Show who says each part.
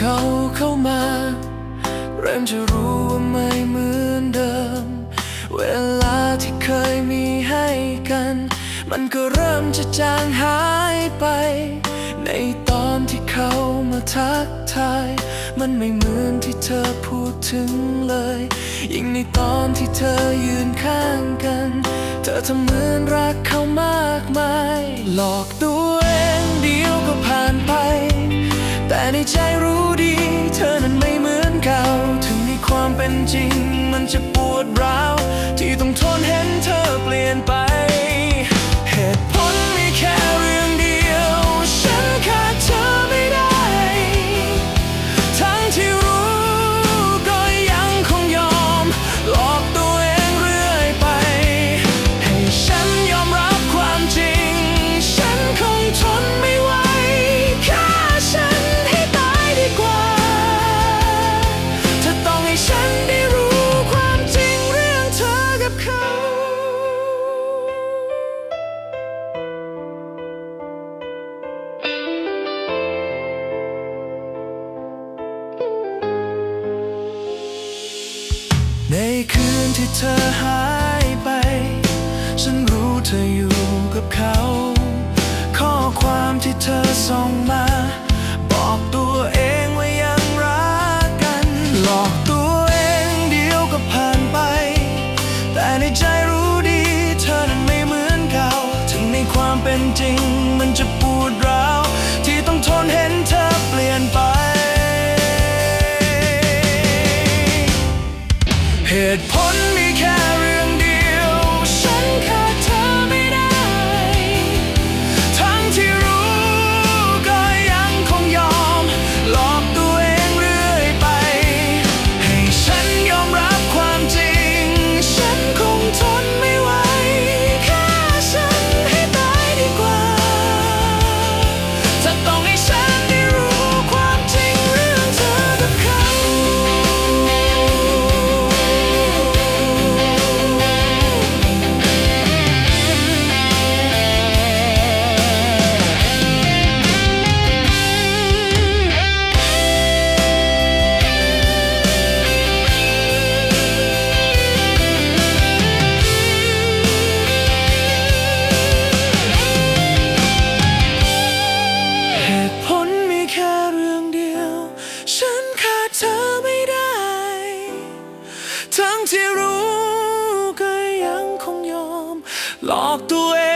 Speaker 1: ขาเข้ามา เริ่มจะรู้ว่าไม่เหมือนเดิม เวลาที่เคยมีให้กัน มันก็เริ่มจะจางหายไป ในตอนที่เขามาทักทาย มันไม่เหมือนที่เธอพูดถึงเลย ยิ่งในตอนที่เธอยืนข้างกัน เธอทำเหมือนรักเขามากมาย หลอกตัวเองเดียวก็ผ่านไป แต่ในใจรู้ดี เธอนั้นไม่เหมือนเก่า ถึงในความเป็นจริง มันจะปวดร้าว ที่ต้องทนเห็นเธอเปลี่ยนไป ในคืนที่เธอหายไป ฉันรู้เธออยู่ ตุผลมีแค่ หลอกตัวเอง